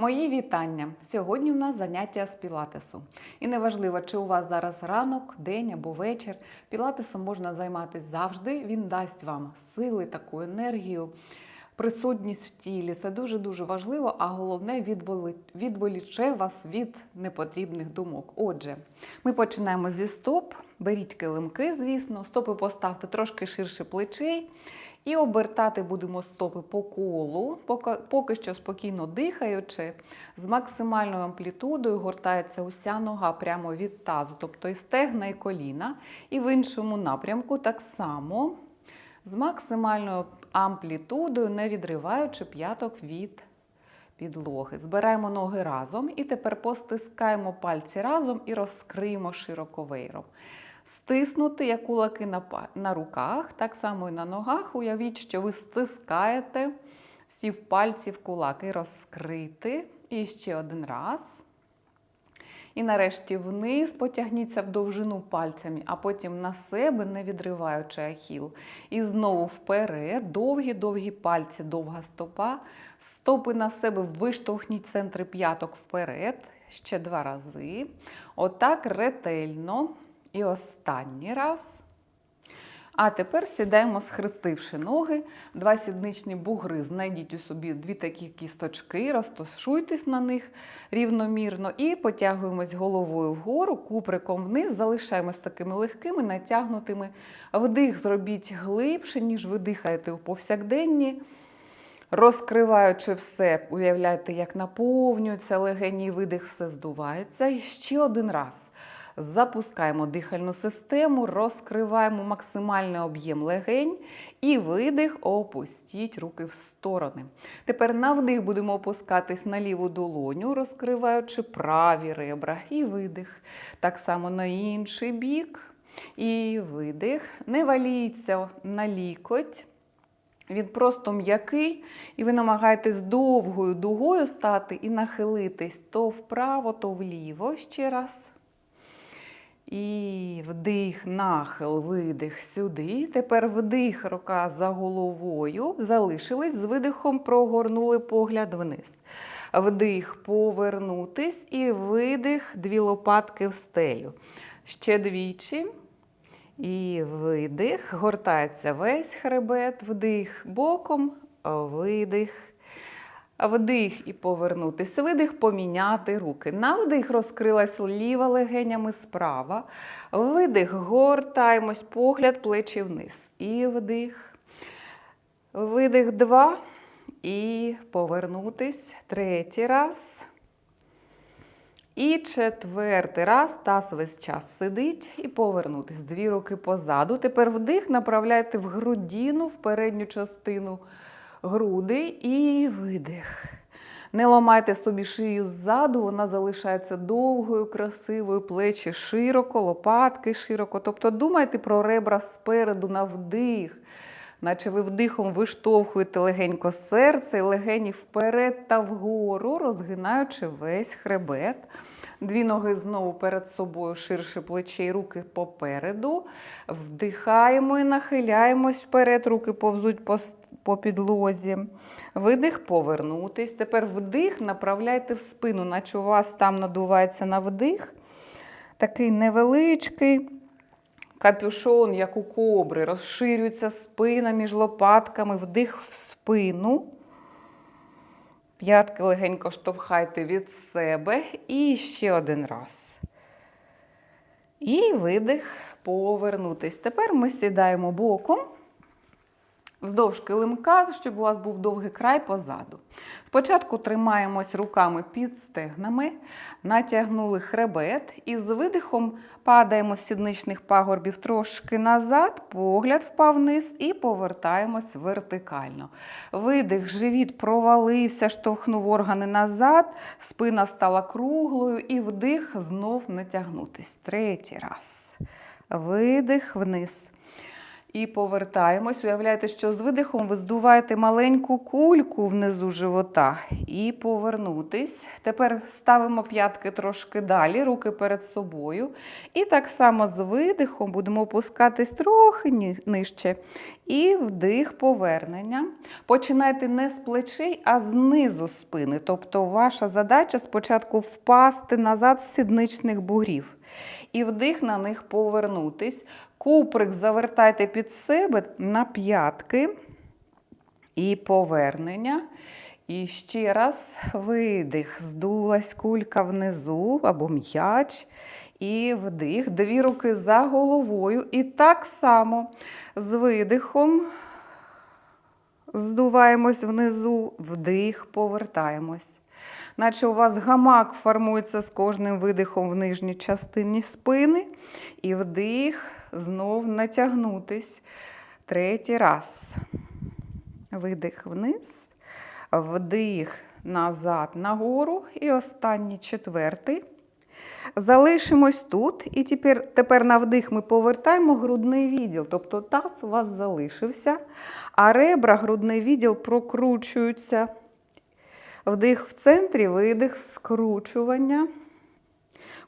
Мої вітання! Сьогодні у нас заняття з пілатесу. І неважливо, чи у вас зараз ранок, день або вечір. Пілатесом можна займатися завжди. Він дасть вам сили, таку енергію, присутність в тілі. Це дуже-дуже важливо, а головне відволіче вас від непотрібних думок. Отже, ми починаємо зі стоп. Беріть килимки, звісно, стопи поставте трошки ширше плечей. І обертати будемо стопи по колу, поки, поки що спокійно дихаючи, з максимальною амплітудою гортається уся нога прямо від тазу, тобто і стегна, і коліна. І в іншому напрямку так само з максимальною амплітудою, не відриваючи п'яток від підлоги. Збираємо ноги разом і тепер постискаємо пальці разом і розкриємо широко вейром. Стиснути як кулаки на, на руках, так само і на ногах. Уявіть, що ви стискаєте сів пальці в кулак і розкрити. І ще один раз. І нарешті вниз потягніться в довжину пальцями, а потім на себе, не відриваючи ахіл. І знову вперед, довгі-довгі пальці, довга стопа. Стопи на себе виштовхніть центри п'яток вперед. Ще два рази. Отак ретельно. І останній раз. А тепер сідаємо, схрестивши ноги, два сідничні бугри. Знайдіть у собі дві такі кісточки, розташуйтесь на них рівномірно і потягуємось головою вгору, куприком вниз, залишаємось такими легкими, натягнутими. Вдих зробіть глибше, ніж ви дихаєте у повсякденні. Розкриваючи все, уявляйте, як наповнюється легені, видих, все здувається. І ще один раз. Запускаємо дихальну систему, розкриваємо максимальний об'єм легень і видих, опустіть руки в сторони. Тепер на вдих будемо опускатись на ліву долоню, розкриваючи праві ребра. І видих. Так само на інший бік. І видих. Не валіться на лікоть. Він просто м'який, і ви намагаєтесь довгою дугою стати і нахилитись то вправо, то вліво. Ще раз. І вдих, нахил, видих сюди. Тепер вдих, рука за головою. Залишились з видихом, прогорнули погляд вниз. Вдих, повернутись і видих, дві лопатки в стелю. Ще двічі. І видих. Гортається весь хребет, вдих боком, видих. Вдих і повернутись. Видих, поміняти руки. На вдих розкрилась ліва легенями справа. Видих, гортаємось, погляд, плечі вниз. І вдих. Видих два. І повернутись. Третій раз. І четвертий раз таз весь час сидить і повернутись. Дві руки позаду. Тепер вдих направляйте в грудину, в передню частину груди і видих. Не ламайте собі шию ззаду, вона залишається довгою, красивою, плечі широко, лопатки широко. Тобто думайте про ребра спереду на вдих, наче ви вдихом виштовхуєте легенько серце і легені вперед та вгору, розгинаючи весь хребет. Дві ноги знову перед собою, ширше плече і руки попереду. Вдихаємо і нахиляємось вперед, руки повзуть по, с- по підлозі. Видих, повернутись. Тепер вдих направляйте в спину, наче у вас там надувається на вдих. Такий невеличкий капюшон, як у кобри. Розширюється спина між лопатками, вдих в спину. П'ятки легенько штовхайте від себе. І ще один раз. І видих, повернутись. Тепер ми сідаємо боком. Вздовж килимка, щоб у вас був довгий край позаду. Спочатку тримаємось руками під стегнами, натягнули хребет і з видихом падаємо з сідничних пагорбів трошки назад, погляд впав вниз і повертаємось вертикально. Видих, живіт провалився, штовхнув органи назад, спина стала круглою і вдих знов натягнутись. Третій раз. Видих вниз. І повертаємось. Уявляєте, що з видихом ви здуваєте маленьку кульку внизу живота. І повернутись. Тепер ставимо п'ятки трошки далі, руки перед собою. І так само з видихом будемо опускатись трохи нижче. І вдих повернення. Починайте не з плечей, а знизу спини. Тобто ваша задача спочатку впасти назад з сідничних бугрів. І вдих на них повернутись. Куприк завертайте під себе на п'ятки. І повернення. І ще раз видих. Здулась кулька внизу або м'яч. І вдих. Дві руки за головою. І так само з видихом здуваємось внизу, вдих, повертаємось. Наче у вас гамак формується з кожним видихом в нижній частині спини. І вдих, знов натягнутись. Третій раз. Видих вниз, вдих назад нагору. І останній четвертий. Залишимось тут. І тепер, тепер на вдих ми повертаємо грудний відділ. Тобто таз у вас залишився, а ребра, грудний відділ прокручуються. Вдих в центрі, видих, скручування.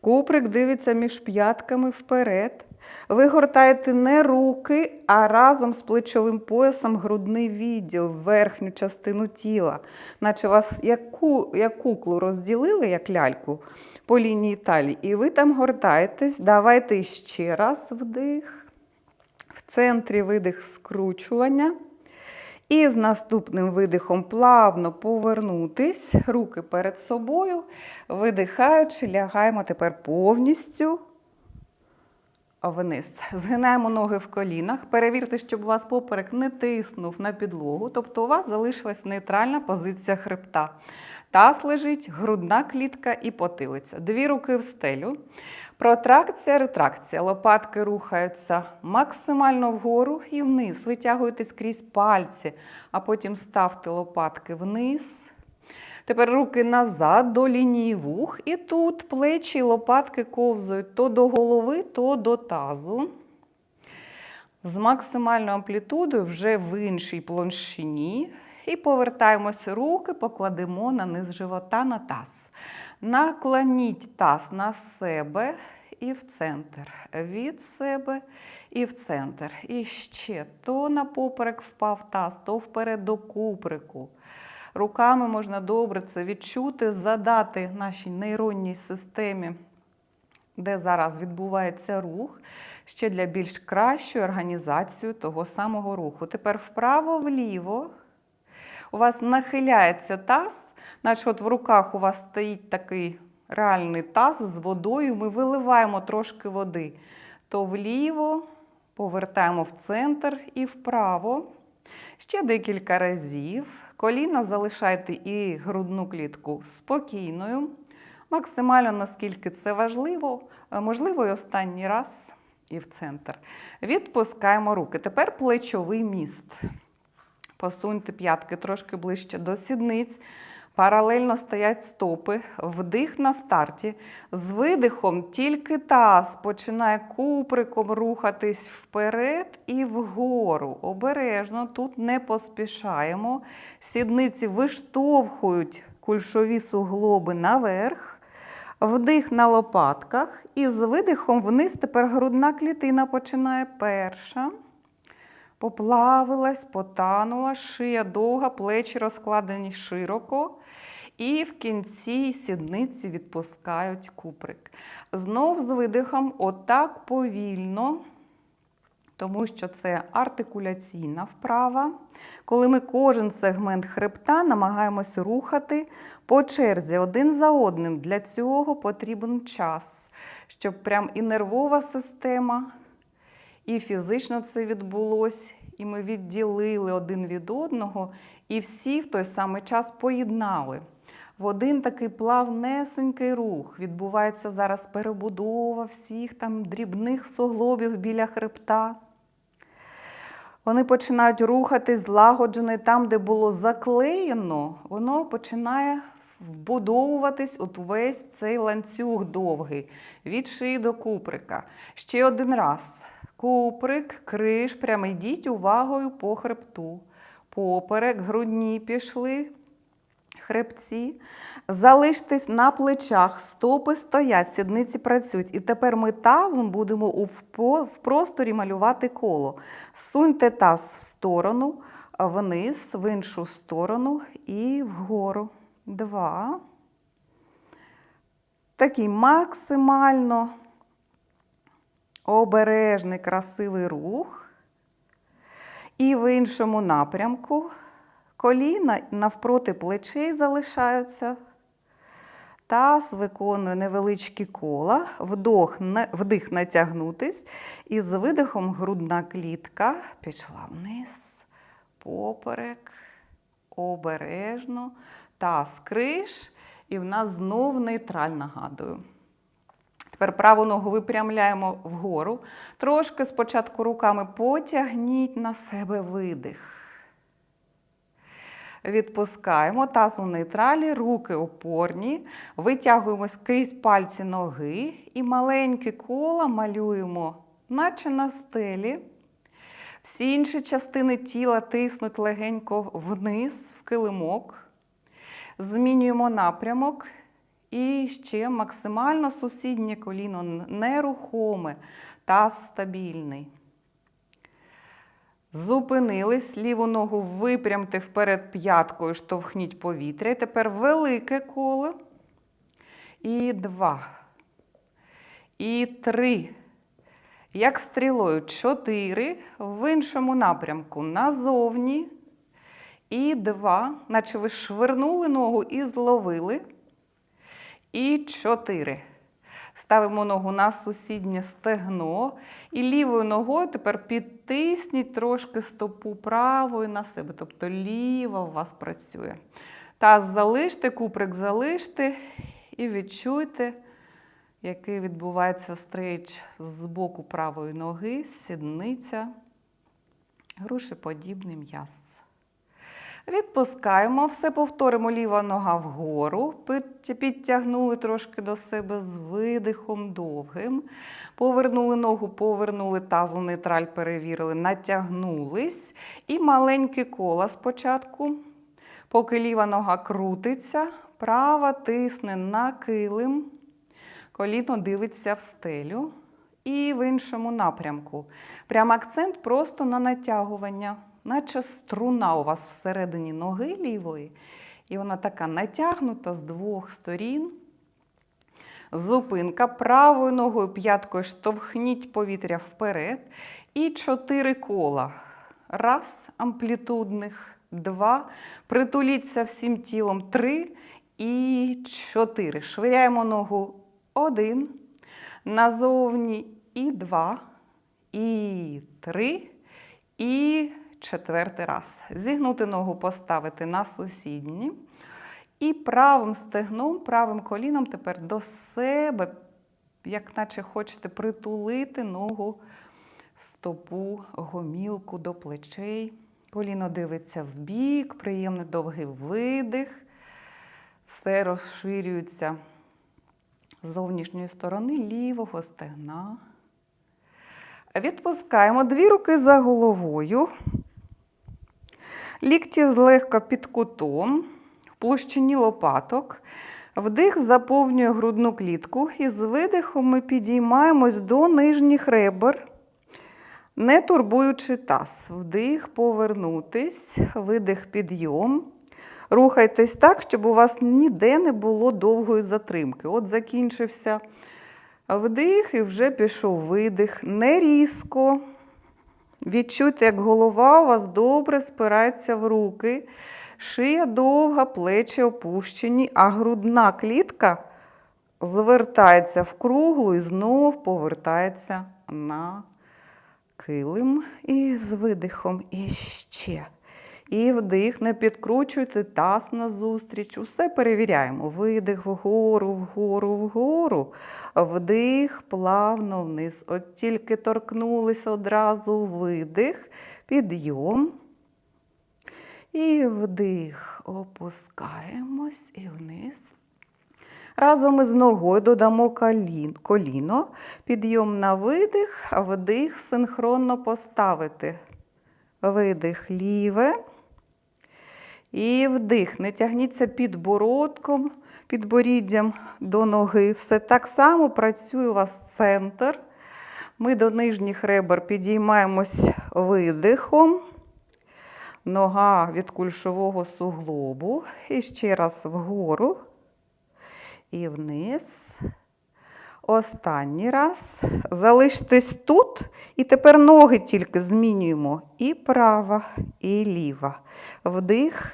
Куприк дивиться між п'ятками вперед. Ви гортаєте не руки, а разом з плечовим поясом грудний відділ, верхню частину тіла. Наче вас як, ку, як куклу розділили, як ляльку, по лінії талії. І ви там гортаєтесь. Давайте ще раз вдих. В центрі видих скручування. І з наступним видихом плавно повернутись, руки перед собою, видихаючи, лягаємо тепер повністю вниз. Згинаємо ноги в колінах. Перевірте, щоб у вас поперек не тиснув на підлогу, тобто у вас залишилась нейтральна позиція хребта. Таз лежить, грудна клітка і потилиця. Дві руки в стелю. Протракція, ретракція. Лопатки рухаються максимально вгору і вниз. Витягуєтесь крізь пальці, а потім ставте лопатки вниз. Тепер руки назад до лінії вух. І тут плечі і лопатки ковзають то до голови, то до тазу. З максимальною амплітудою вже в іншій площині. І повертаємося руки, покладемо на низ живота на таз. Наклоніть таз на себе і в центр. Від себе і в центр. І ще то на поперек впав таз, то вперед до куприку. Руками можна добре це відчути, задати нашій нейронній системі, де зараз відбувається рух, ще для більш кращої організації того самого руху. Тепер вправо-вліво. У вас нахиляється таз, наче от в руках у вас стоїть такий реальний таз з водою. Ми виливаємо трошки води. То вліво, повертаємо в центр і вправо. Ще декілька разів. Коліна залишайте і грудну клітку спокійною. Максимально, наскільки це важливо, можливо, і останній раз і в центр. Відпускаємо руки. Тепер плечовий міст. Посуньте п'ятки трошки ближче до сідниць. Паралельно стоять стопи, вдих на старті. З видихом тільки таз починає куприком рухатись вперед і вгору. Обережно, тут не поспішаємо. Сідниці виштовхують кульшові суглоби наверх. Вдих на лопатках. І з видихом вниз тепер грудна клітина починає перша. Поплавилась, потанула, шия довга, плечі розкладені широко. І в кінці сідниці відпускають куприк. Знов з видихом, отак повільно, тому що це артикуляційна вправа. Коли ми кожен сегмент хребта намагаємось рухати по черзі один за одним. Для цього потрібен час, щоб прям і нервова система. І фізично це відбулося, і ми відділили один від одного, і всі в той самий час поєднали. В один такий плавнесенький рух відбувається зараз перебудова всіх там дрібних суглобів біля хребта. Вони починають рухатись злагоджено, і там, де було заклеєно, воно починає вбудовуватись от весь цей ланцюг довгий від шиї до куприка. Ще один раз. Куприк, криш, прямо йдіть увагою по хребту. Поперек, грудні пішли, хребці. Залиштесь на плечах, стопи стоять, сідниці працюють. І тепер ми тазом будемо в просторі малювати коло. Суньте таз в сторону, вниз, в іншу сторону і вгору. Два. Такий максимально обережний, красивий рух. І в іншому напрямку коліна навпроти плечей залишаються. Таз виконує невеличкі кола, вдох, вдих натягнутись. І з видихом грудна клітка пішла вниз, поперек, обережно, таз криш. І в нас знов нейтраль нагадую. Тепер праву ногу випрямляємо вгору. Трошки спочатку руками потягніть на себе видих. Відпускаємо таз у нейтралі, руки опорні, витягуємо скрізь пальці ноги і маленькі кола малюємо, наче на стелі. Всі інші частини тіла тиснуть легенько вниз, в килимок. Змінюємо напрямок. І ще максимально сусіднє коліно нерухоме та стабільний. Зупинились, ліву ногу випрямте вперед п'яткою, штовхніть повітря. І тепер велике коло. І два. І три. Як стрілою чотири. В іншому напрямку назовні. І два. Наче ви швирнули ногу і зловили. І чотири. Ставимо ногу на сусіднє стегно. І лівою ногою тепер підтисніть трошки стопу правою на себе. Тобто ліва у вас працює. Таз залиште, куприк залиште і відчуйте, який відбувається стрейч з боку правої ноги, сідниця, грушеподібний м'яз. Відпускаємо, все повторимо ліва нога вгору. Підтягнули трошки до себе з видихом довгим. Повернули ногу, повернули тазу, нейтраль перевірили, натягнулись. І маленькі кола спочатку. Поки ліва нога крутиться, права тисне на килим. Коліно дивиться в стелю. І в іншому напрямку. Прям акцент просто на натягування наче струна у вас всередині ноги лівої, і вона така натягнута з двох сторін. Зупинка правою ногою п'яткою штовхніть повітря вперед. І чотири кола. Раз, амплітудних, два. Притуліться всім тілом. Три і чотири. Швиряємо ногу один. Назовні і два. І три. І четвертий раз. Зігнути ногу поставити на сусідні. І правим стегном, правим коліном тепер до себе, як наче хочете притулити ногу, стопу, гомілку до плечей. Коліно дивиться в бік, приємний довгий видих. Все розширюється з зовнішньої сторони лівого стегна. Відпускаємо дві руки за головою. Лікті злегка під кутом, в площині лопаток. Вдих заповнює грудну клітку і з видихом ми підіймаємось до нижніх ребер, не турбуючи таз. Вдих, повернутись, видих, підйом. Рухайтесь так, щоб у вас ніде не було довгої затримки. От закінчився вдих і вже пішов видих. Не різко. Відчуйте, як голова у вас добре спирається в руки, шия довга, плечі опущені, а грудна клітка звертається в круглу і знов повертається на килим. І з видихом іще. І вдих, не підкручуйте таз назустріч. Усе перевіряємо. Видих вгору, вгору, вгору. Вдих плавно вниз. От тільки торкнулися одразу видих, підйом. І вдих. Опускаємось і вниз. Разом із ногою додамо коліно, підйом на видих, вдих синхронно поставити. Видих ліве. І вдих. Не тягніться підбородком, підборіддям до ноги. Все так само працює у вас центр. Ми до нижніх ребер підіймаємось видихом. Нога від кульшового суглобу. І ще раз вгору і вниз. Останній раз. Залиштесь тут. І тепер ноги тільки змінюємо. І права, і ліва. Вдих,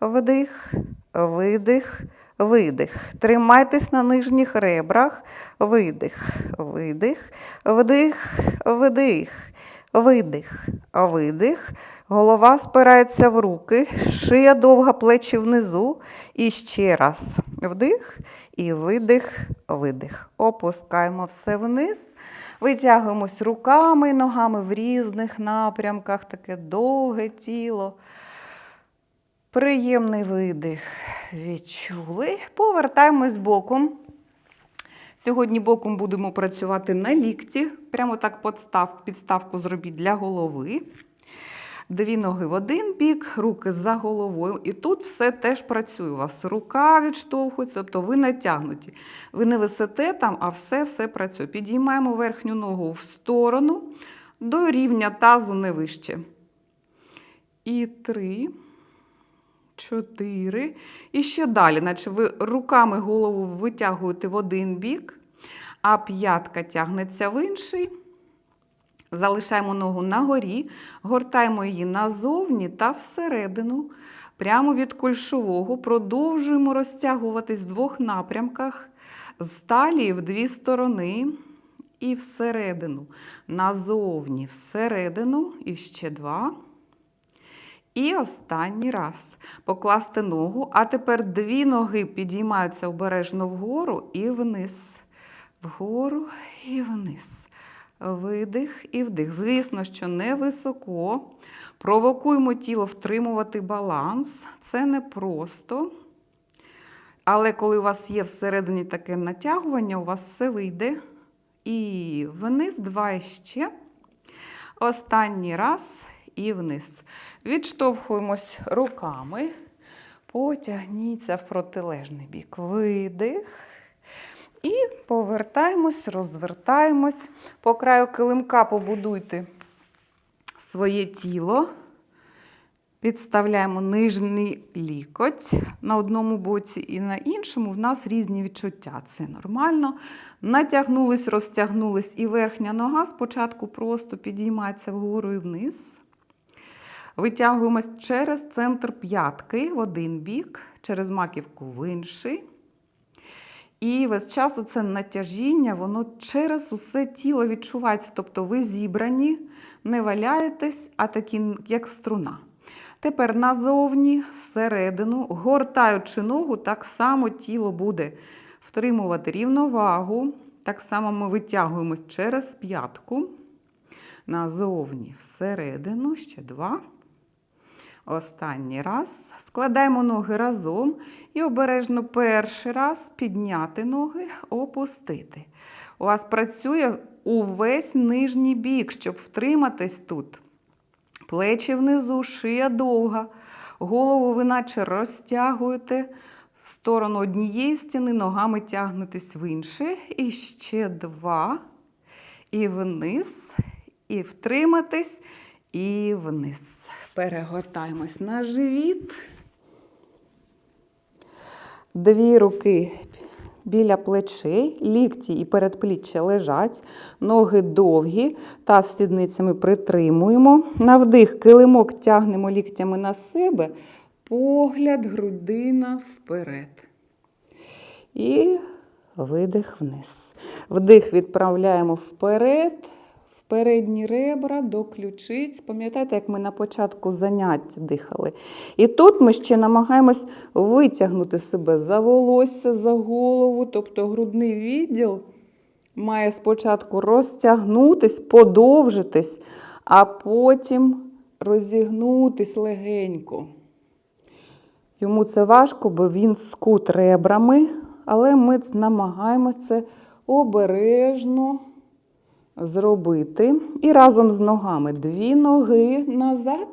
вдих, видих, видих. Тримайтесь на нижніх ребрах. Видих, видих, вдих, вдих, видих, видих. Голова спирається в руки, шия довга, плечі внизу. І ще раз вдих і видих, видих. Опускаємо все вниз. Витягуємось руками і ногами в різних напрямках, таке довге тіло. Приємний видих. Відчули. Повертаємось боком. Сьогодні боком будемо працювати на лікті. Прямо так подстав, підставку зробіть для голови. Дві ноги в один бік, руки за головою. І тут все теж працює. У вас рука відштовхується, тобто ви натягнуті. Ви не висите там, а все все працює. Підіймаємо верхню ногу в сторону до рівня тазу не вище. І три, чотири. І ще далі, наче ви руками голову витягуєте в один бік, а п'ятка тягнеться в інший. Залишаємо ногу на горі, гортаємо її назовні та всередину. Прямо від кульшового продовжуємо розтягуватись в двох напрямках з талії в дві сторони і всередину. Назовні всередину і ще два. І останній раз покласти ногу, а тепер дві ноги підіймаються обережно вгору і вниз. Вгору і вниз. Видих і вдих. Звісно, що не високо. Провокуємо тіло втримувати баланс. Це непросто. Але коли у вас є всередині таке натягування, у вас все вийде. І вниз, два іще. Останній раз і вниз. Відштовхуємось руками. Потягніться в протилежний бік. Видих. І повертаємось, розвертаємось. По краю килимка побудуйте своє тіло. Підставляємо нижній лікоть на одному боці і на іншому. В нас різні відчуття. Це нормально. Натягнулись, розтягнулись, і верхня нога спочатку просто підіймається вгору і вниз. Витягуємось через центр п'ятки в один бік, через маківку в інший. І весь час це натяжіння, воно через усе тіло відчувається. Тобто ви зібрані, не валяєтесь, а такі, як струна. Тепер назовні, всередину, гортаючи ногу, так само тіло буде втримувати рівновагу. Так само ми витягуємось через п'ятку. Назовні, всередину, ще два. Останній раз. Складаємо ноги разом і обережно перший раз підняти ноги, опустити. У вас працює увесь нижній бік, щоб втриматись тут. Плечі внизу, шия довга. Голову ви наче розтягуєте в сторону однієї стіни, ногами тягнетесь в інше. І ще два. І вниз, і втриматись, і вниз. Перегортаємось на живіт. Дві руки біля плечей, лікті і передпліччя лежать, ноги довгі, та з сідницями притримуємо. На вдих килимок тягнемо ліктями на себе, погляд, грудина вперед. І видих вниз. Вдих відправляємо вперед, передні ребра до ключиць. Пам'ятаєте, як ми на початку занять дихали? І тут ми ще намагаємось витягнути себе за волосся, за голову, тобто грудний відділ має спочатку розтягнутись, подовжитись, а потім розігнутись легенько. Йому це важко, бо він скут ребрами, але ми намагаємося це обережно зробити. І разом з ногами дві ноги назад,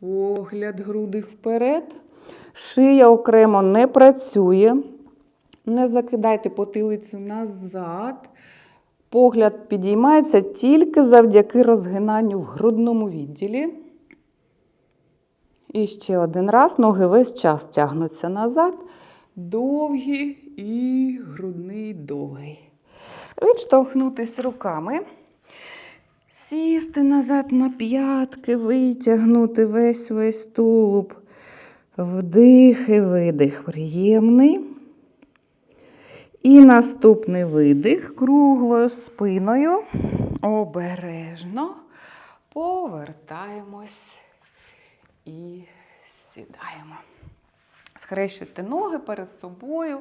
погляд груди вперед. Шия окремо не працює. Не закидайте потилицю назад. Погляд підіймається тільки завдяки розгинанню в грудному відділі. І ще один раз ноги весь час тягнуться назад. Довгі і грудний довгий. Відштовхнутись руками. Сісти назад на п'ятки, витягнути весь весь тулуб. Вдих і видих приємний. І наступний видих круглою спиною. Обережно повертаємось і сідаємо. Схрещуйте ноги перед собою.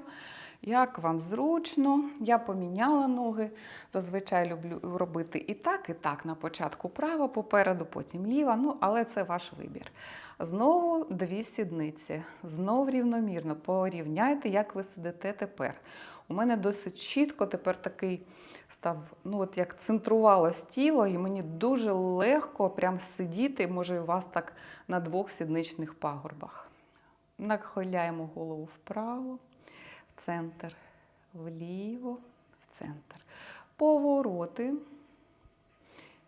Як вам зручно, я поміняла ноги. Зазвичай люблю робити і так, і так. На початку права, попереду, потім ліва. Ну, але це ваш вибір. Знову дві сідниці. Знов рівномірно порівняйте, як ви сидите тепер. У мене досить чітко тепер такий став, ну от як центрувалось тіло, і мені дуже легко прям сидіти, може, у вас так на двох сідничних пагорбах. Нахиляємо голову вправо, центр, вліво, в центр. Повороти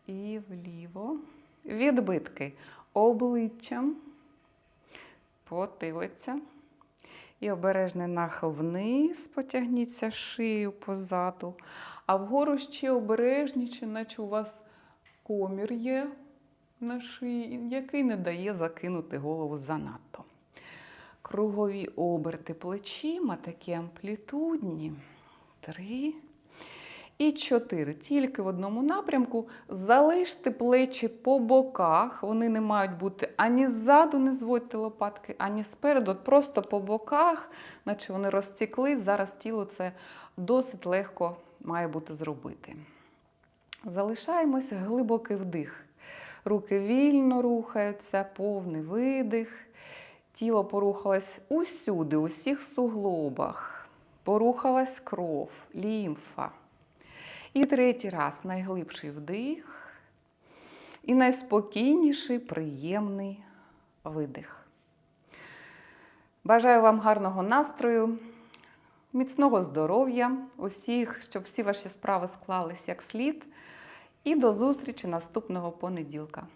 і вліво. Відбитки обличчям, потилиця. І обережний нахил вниз, потягніться шию позаду. А вгору ще обережніше, наче у вас комір є на шиї, який не дає закинути голову занадто. Кругові оберти плечима, такі амплітудні. Три. І чотири. Тільки в одному напрямку. Залиште плечі по боках. Вони не мають бути ані ззаду, не зводьте лопатки, ані спереду. От просто по боках, наче вони розтекли. Зараз тіло це досить легко має бути зробити. Залишаємося глибокий вдих. Руки вільно рухаються, повний видих. Тіло порухалось усюди, у всіх суглобах. Порухалась кров, лімфа. І третій раз найглибший вдих. І найспокійніший, приємний видих. Бажаю вам гарного настрою, міцного здоров'я, усіх, щоб всі ваші справи склались як слід. І до зустрічі наступного понеділка.